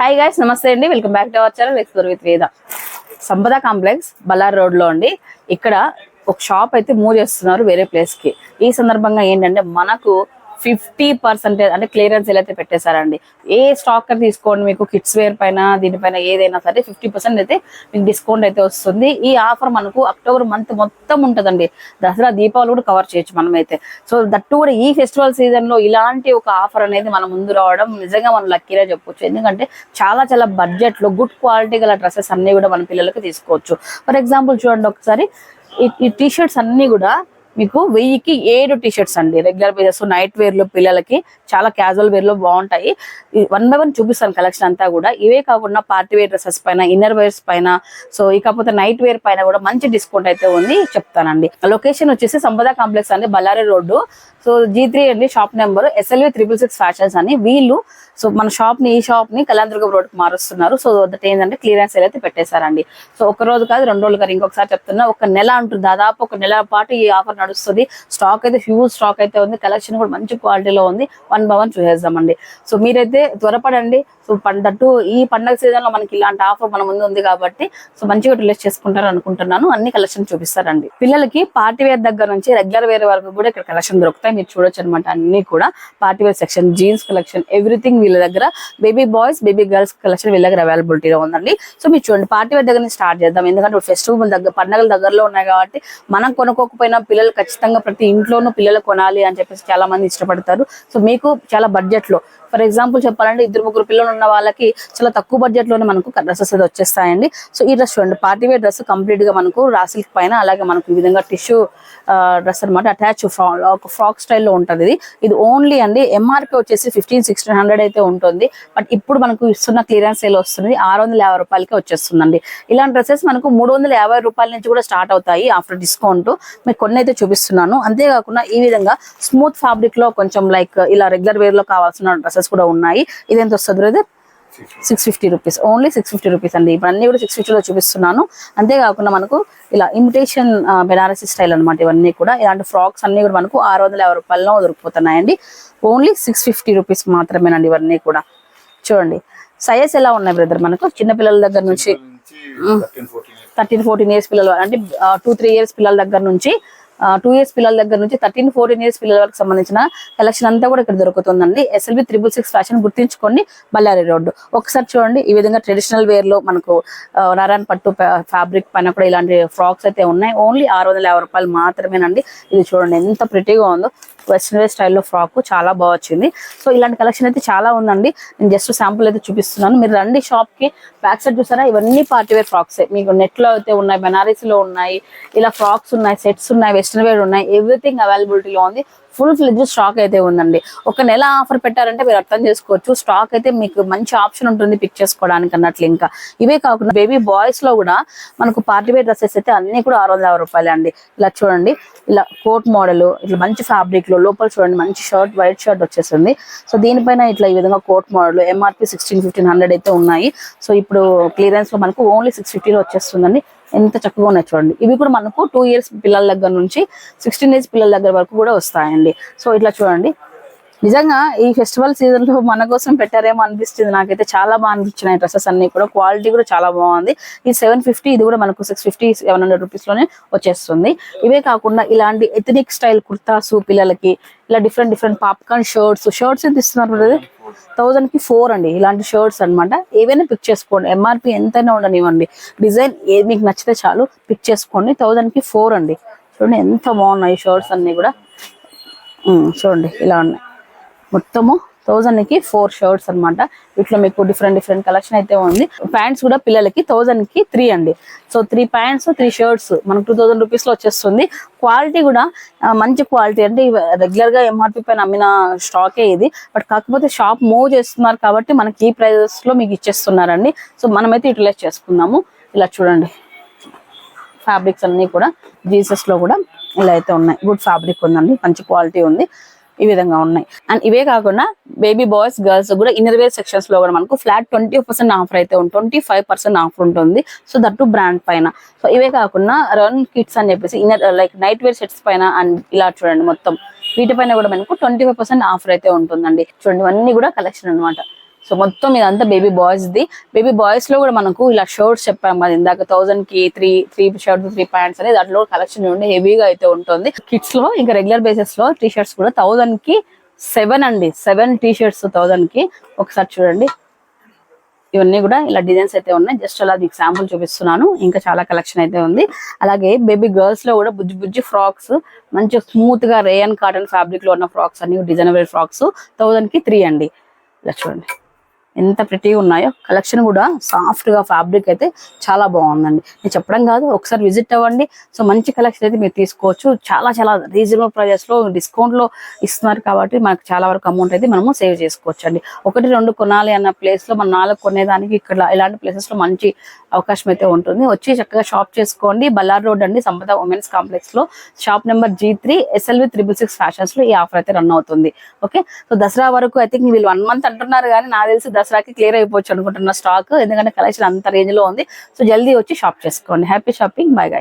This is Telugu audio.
హాయ్ గాయస్ నమస్తే అండి. Welcome back to our channel explore with Veda Sampada complex బల్లార్ రోడ్లో అండి. ఇక్కడ ఒక షాప్ అయితే మూవ్ చేస్తున్నారు వేరే ప్లేస్కి. ఈ సందర్భంగా ఏంటంటే మనకు ఫిఫ్టీ పర్సెంటేజ్ అంటే క్లియరెన్స్ ఎలా అయితే పెట్టేశారండి. ఏ స్టాక్ తీసుకోండి మీకు కిడ్స్ వేర్ పైన దీనిపైన ఏదైనా సరే ఫిఫ్టీ పర్సెంట్ అయితే మీకు డిస్కౌంట్ అయితే వస్తుంది. ఈ ఆఫర్ మనకు అక్టోబర్ మంత్ మొత్తం ఉంటుందండి. దసరా దీపావళి కూడా కవర్ చేయొచ్చు మనమైతే. సో దట్టు కూడా ఈ ఫెస్టివల్ సీజన్లో ఇలాంటి ఒక ఆఫర్ అనేది మన ముందు రావడం నిజంగా మనం లక్కీగా చెప్పొచ్చు. ఎందుకంటే చాలా చాలా బడ్జెట్లో గుడ్ క్వాలిటీ గల డ్రెస్సెస్ అన్ని కూడా మన పిల్లలకి తీసుకోవచ్చు. ఫర్ ఎగ్జాంపుల్ చూడండి ఒకసారి ఈ- ఈ టీ షర్ట్స్ అన్ని కూడా మీకు వెయ్యికి ఏడు టీ షర్ట్స్ అండి రెగ్యులర్ బేసెస్ నైట్ వేర్లో పిల్లలకి చాలా క్యాజువల్ వేర్లో బాగుంటాయి. వన్ బై వన్ చూపిస్తాను కలెక్షన్ అంతా కూడా. ఇవే కాకుండా పార్టీ వేర్ డ్రెస్సెస్ పైన ఇన్నర్ వేర్స్ పైన సో ఇకపోతే నైట్ వేర్ పైన కూడా మంచి డిస్కౌంట్ అయితే ఉంది చెప్తానండి. లొకేషన్ వచ్చేసి సంపద కాంప్లెక్స్ అండి Ballari road. So G three అండి shop number SLV triple six fashions అని. వీళ్ళు సో మన షాప్ని ఈ షాప్ని కళ్యాణదుర్గం రోడ్కి మారుస్తున్నారు. సో దట్ ఏంటంటే క్లియరెన్స్ అయితే పెట్టేశారండి. సో ఒక రోజు కాదు రెండు రోజులు కాదు ఇంకొకసారి చెప్తున్నా ఒక నెల అంటుంది దాదాపు ఒక నెల పాటు ఈ ఆఫర్ నడుస్తుంది. స్టాక్ అయితే హ్యూజ్ స్టాక్ అయితే ఉంది. కలెక్షన్ కూడా మంచి క్వాలిటీలో ఉంది. వన్ బై వన్ చూసేద్దామండి. సో మీరైతే త్వరపడండి. సో పండట్టు ఈ పండగ సీజన్లో మనకి ఇలాంటి ఆఫర్ మన ముందు ఉంది కాబట్టి సో మంచిగా రిలీజ్ చేసుకుంటారు అనుకుంటున్నాను అన్ని కలెక్షన్ చూపిస్తారండి. పిల్లలకి పార్టీ వేర్ దగ్గర నుంచి రెగ్యులర్ వేర్ వరకు కూడా ఇక్కడ కలెక్షన్ దొరుకుతాయి. మీరు చూడొచ్చు అనమాట అన్ని కూడా. Party wear section jeans collection everything వీళ్ళ దగ్గర. Baby boys baby girls collection వీళ్ళ దగ్గర అవైలబిలిటీలో ఉందండి. సో మీరు చూడండి పార్టీ వేర్ దగ్గర స్టార్ట్ చేద్దాం. ఎందుకంటే ఫెస్టివల్ దగ్గర పండుగల దగ్గరలో ఉన్నాయి కాబట్టి మనం కొనుక్కోకపోయినా పిల్లలు ఖచ్చితంగా ప్రతి ఇంట్లోనూ పిల్లలు కొనాలి అని చెప్పేసి చాలా మంది ఇష్టపడతారు. సో మీకు చాలా బడ్జెట్లో ఫర్ ఎగ్జాంపుల్ చెప్పాలంటే ఇద్దరు ముగ్గురు పిల్లలు ఉన్న వాళ్ళకి చాలా తక్కువ బడ్జెట్లోనే మనకు డ్రెస్సెస్ అది వచ్చేస్తాయండి. సో ఈ డ్రెస్ చూడండి పార్టీ వేర్ డ్రెస్ కంప్లీట్గా మనకు రాసిల్క్ పైన అలాగే మనకు ఈ విధంగా టిష్యూ డ్రెస్ అనమాట అటాచ్ ఒక ఫ్రాక్ స్టైల్లో ఉంటుంది ఇది. ఇది ఓన్లీ అండి ఎంఆర్పి వచ్చేసి ఫిఫ్టీన్ సిక్స్టీన్ హండ్రెడ్ అయితే ఉంటుంది. బట్ ఇప్పుడు మనకు ఇస్తున్న క్లియరెన్స్ సేల్ వస్తుంది ఆరు వందల యాభై రూపాయలకి వచ్చేస్తుందండి. ఇలాంటి డ్రెస్సెస్ మనకు మూడు వందల యాభై రూపాయల నుంచి కూడా స్టార్ట్ అవుతాయి ఆఫ్టర్ డిస్కౌంట్ మీకు కొన్ని అయితే చూపిస్తున్నాను. అంతేకాకుండా ఈ విధంగా స్మూత్ ఫ్యాబ్రిక్లో కొంచెం లైక్ ఇలా రెగ్యులర్ వేర్లో కావాల్సిన డ్రెస్సెస్ కూడా ఉన్నాయి. ఇది ఎంత వస్తుంది brother? Six fifty rupees only six fifty rupees అండి. ఇప్పుడు అన్ని కూడా సిక్స్ ఫిఫ్టీలో చూపిస్తున్నాను. అంతేకాకుండా మనకు ఇలా ఇమిటేషన్ బెనారసీ స్టైల్ అన్నమాట ఇవన్నీ కూడా. ఇలాంటి ఫ్రాక్స్ అన్ని కూడా మనకు ఆరు వందల యాభై రూపాయల్లో దొరికిపోతున్నాయండి ఓన్లీ సిక్స్ ఫిఫ్టీ రూపీస్ మాత్రమేనండి ఇవన్నీ కూడా. చూడండి. సైజ్ ఎలా ఉన్నాయి బ్రదర్ మనకు? చిన్న పిల్లల దగ్గర నుంచి థర్టీన్ ఫోర్టీన్ ఇయర్స్ పిల్లలు అంటే టూ త్రీ ఇయర్స్ పిల్లల దగ్గర నుంచి టూ ఇయర్స్ పిల్లల దగ్గర నుంచి థర్టీన్ ఫోర్టీన్ ఇయర్స్ పిల్లల వరకు సంబంధించిన కలెక్షన్ అంతా కూడా ఇక్కడ దొరుకుతుందండి. ఎస్ఎల్బి త్రిబుల్ సిక్స్ ఫ్యాషన్ గుర్తించుకోండి బళ్ళారి రోడ్డు. ఒకసారి చూడండి ఈ విధంగా ట్రెడిషనల్ వేర్లో మనకు నారాయణ పట్టు ఫ్యాబ్రిక్ పైన కూడా ఇలాంటి ఫ్రాక్స్ అయితే ఉన్నాయి. ఓన్లీ ఆరు వందల యాభై రూపాయలు మాత్రమేనండి. ఇది చూడండి ఎంత ప్రిటీగా ఉందో. వెస్ట్రన్ వేర్ స్టైల్లో ఫ్రాక్ చాలా బాగా వచ్చింది. సో ఇలాంటి కలెక్షన్ అయితే చాలా ఉందండి. నేను జస్ట్ శాంపుల్ అయితే చూపిస్తున్నాను. మీరు రండి షాప్కి. బ్యాక్ సైడ్ చూసారా? ఇవన్నీ పార్టీ వేర్ ఫ్రాక్స్ మీకు నెట్లో అయితే ఉన్నాయి బెనారస్లో ఉన్నాయి ఇలా ఫ్రాక్స్ ఉన్నాయి సెట్స్ ఉన్నాయి వెస్ట్రన్ వేర్ ఉన్నాయి. ఎవ్రీథింగ్ అవైలబిలిటీలో ఉంది. ఫుల్ ఫ్లెడ్జ్ స్టాక్ అయితే ఉందండి. ఒక నెల ఆఫర్ పెట్టారంటే మీరు అర్థం చేసుకోవచ్చు. స్టాక్ అయితే మీకు మంచి ఆప్షన్ ఉంటుంది పిక్ చేసుకోవడానికి అన్నట్లు ఇంకా. ఇవే కాకుండా బేబీ బాయ్స్లో కూడా మనకు పార్టీ వేర్ డ్రెస్సెస్ అయితే అన్ని కూడా ఆరు వందల యాభై రూపాయలే అండి. ఇలా చూడండి ఇలా కోట్ మోడల్ ఇట్లా మంచి ఫ్యాబ్రిక్లో లోపల చూడండి మంచి షర్ట్ వైట్ షర్ట్ వచ్చేసింది. సో దీనిపైన ఇట్లా ఈ విధంగా coat model MRP sixteen fifteen hundred అయితే ఉన్నాయి. సో ఇప్పుడు క్లియరెన్స్లో మనకు ఓన్లీ సిక్స్ ఫిఫ్టీలో వచ్చేస్తుందండి. ఎంత చక్కగా ఉన్నాయి చూడండి. ఇవి కూడా మనకు టూ ఇయర్స్ పిల్లల దగ్గర నుంచి సిక్స్టీన్ ఇయర్స్ పిల్లల దగ్గర వరకు కూడా వస్తాయండి. సో ఇట్లా చూడండి. నిజంగా ఈ ఫెస్టివల్ సీజన్లో మన కోసం పెట్టారేమో అనిపిస్తుంది. నాకైతే చాలా బాగా అనిపించినాయి డ్రెస్సెస్ అన్ని కూడా. క్వాలిటీ కూడా చాలా బాగుంది. ఈ సెవెన్ ఫిఫ్టీ ఇది కూడా మనకు సిక్స్ ఫిఫ్టీ సెవెన్ హండ్రెడ్ రూపీస్లోనే వచ్చేస్తుంది. ఇవే కాకుండా ఇలాంటి ఎథనిక్ స్టైల్ కుర్తాసు పిల్లలకి ఇలా different different popcorn shirts shirts ఎంత ఇస్తున్నారు థౌజండ్కి ఫోర్ అండి. ఇలాంటి షర్ట్స్ అన్నమాట. ఏవైనా పిక్ చేసుకోండి. ఎంఆర్పి ఎంతైనా ఉండనివ్వండి. డిజైన్ ఏ మీకు నచ్చితే చాలు పిక్ చేసుకోండి. థౌజండ్కి ఫోర్ అండి. చూడండి ఎంత బాగున్నాయి షర్ట్స్ అన్ని కూడా. చూడండి ఇలా ఉన్నాయి. మొత్తము థౌజండ్కి ఫోర్ షర్ట్స్ అన్నమాట. వీటిలో మీకు డిఫరెంట్ డిఫరెంట్ కలెక్షన్ అయితే ఉంది. ప్యాంట్స్ కూడా పిల్లలకి థౌజండ్కి త్రీ అండి. So three pants three shirts మనకు టూ థౌసండ్ రూపీస్లో వచ్చేస్తుంది. క్వాలిటీ కూడా మంచి క్వాలిటీ అంటే రెగ్యులర్గా ఎంఆర్పి పైన అమ్మిన స్టాకే ఇది. బట్ కాకపోతే షాప్ మూవ్ చేస్తున్నారు కాబట్టి మనకి ఈ ప్రైజెస్లో మీకు ఇచ్చేస్తున్నారండి. సో మనమైతే యూటిలైజ్ చేసుకుందాము. ఇలా చూడండి. ఫ్యాబ్రిక్స్ అన్ని కూడా జీసస్లో కూడా ఇలా అయితే ఉన్నాయి. గుడ్ ఫ్యాబ్రిక్ ఉందండి. మంచి క్వాలిటీ ఉంది. ఈ విధంగా ఉన్నాయి. అండ్ ఇవే కాకుండా బేబీ బాయ్స్ గర్ల్స్ కూడా ఇన్నర్ వేర్ సెక్షన్స్లో కూడా మనకు ఫ్లాట్ ట్వంటీ పర్సెంట్ ఆఫర్ అయితే ఉంటుంది ట్వంటీ ఫైవ్ పర్సెంట్ ఆఫర్ ఉంటుంది సో దట్టు బ్రాండ్ పైన. సో ఇవే కాకుండా రన్ కిట్స్ అని చెప్పేసి inner like night wear sets పైన అండ్ ఇలా చూడండి మొత్తం. వీటిపైన కూడా మనకు ట్వంటీ ఫైవ్ పర్సెంట్ ఆఫర్ అయితే ఉంటుందండి. చూడండి ఇవన్నీ కూడా కలెక్షన్ అన్నమాట. సో మొత్తం ఇదంతా బేబీ బాయ్స్ ది. బేబీ బాయ్స్లో కూడా మనకు ఇలా షర్ట్స్ చెప్పాం కదా ఇందాక థౌసండ్కి three three shirt three pants అనేది దాంట్లో కలెక్షన్ చూడండి హెవీగా అయితే ఉంటుంది. కిడ్స్లో ఇంకా రెగ్యులర్ బేసిస్లో టీ షర్ట్స్ కూడా థౌసండ్కి సెవెన్ అండి. సెవెన్ టీ షర్ట్స్ థౌసండ్కి. ఒకసారి చూడండి. ఇవన్నీ కూడా ఇలా డిజైన్స్ అయితే ఉన్నాయి. జస్ట్ అలా మీకు శాంపుల్ చూపిస్తున్నాను. ఇంకా చాలా కలెక్షన్ అయితే ఉంది. అలాగే బేబీ గర్ల్స్లో కూడా బుజ్జి బుజ్జి ఫ్రాక్స్ మంచి స్మూత్గా రేయన్ కాటన్ ఫ్యాబ్రిక్లో ఉన్న ఫ్రాక్స్ అన్ని డిజైనబుల్ ఫ్రాక్స్ థౌసండ్కి త్రీ అండి. ఇలా చూడండి. ఎంత ప్రిటీగా ఉన్నాయో కలెక్షన్ కూడా సాఫ్ట్గా ఫ్యాబ్రిక్ అయితే చాలా బాగుందండి. నేను చెప్పడం కాదు ఒకసారి విజిట్ అవ్వండి. సో మంచి కలెక్షన్ అయితే మీరు తీసుకోవచ్చు. చాలా చాలా రీజనబుల్ ప్రైజెస్లో డిస్కౌంట్లో ఇస్తున్నారు కాబట్టి మనకు చాలా వరకు అమౌంట్ అయితే మనము సేవ్ చేసుకోవచ్చు అండి ఒకటి రెండు కొనాలి అన్న ప్లేస్లో మనం నాలుగు కొనేదానికి ఇక్కడ ఇలాంటి ప్లేసెస్లో మంచి అవకాశం అయితే ఉంటుంది. వచ్చి చక్కగా షాప్ చేసుకోండి. బల్లార్ రోడ్ అండి సంపద ఉమెన్స్ కాంప్లెక్స్లో. Shop number G three SLV triple six ఫ్యాషన్స్లో ఈ ఆఫర్ అయితే రన్ అవుతుంది. ఓకే సో దసరా వరకు అయితే వీళ్ళు వన్ మంత్ అంటున్నారు కానీ నాకు తెలిసి దసరా దసరాకి క్లియర్ అయిపోవచ్చు అనుకుంటున్న స్టాక్. ఎందుకంటే కలెక్షన్ అంత రేంజ్లో ఉంది. సో జల్దీ వచ్చి షాప్ చేసుకోండి. Happy shopping. By guy